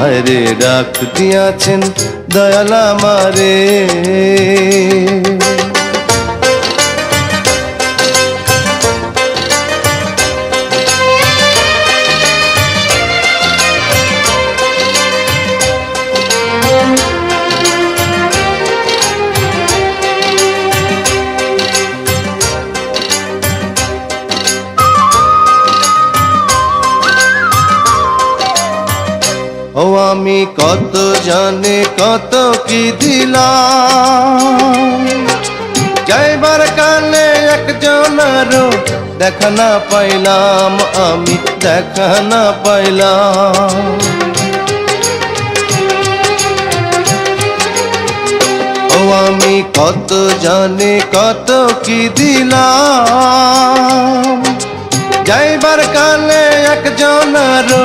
আরে ডাক দিয়াছেন দয়ালা মারে ও আমি কত জানে কত কি দিলাম। যাইবার কালে একজনারও দেখা না পাইলাম, আমি দেখা না পাইলাম। আমি কত জানে কত কি দিলাম। যাইবার কালে একজনারও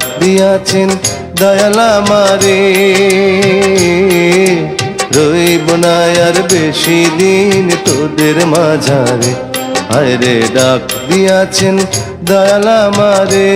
দিয়াছেন দয়ালা মারে রইব না আর বেশি দিন তোদের মাঝারে। আরে ডাক দিয়াছেন দয়ালা মারে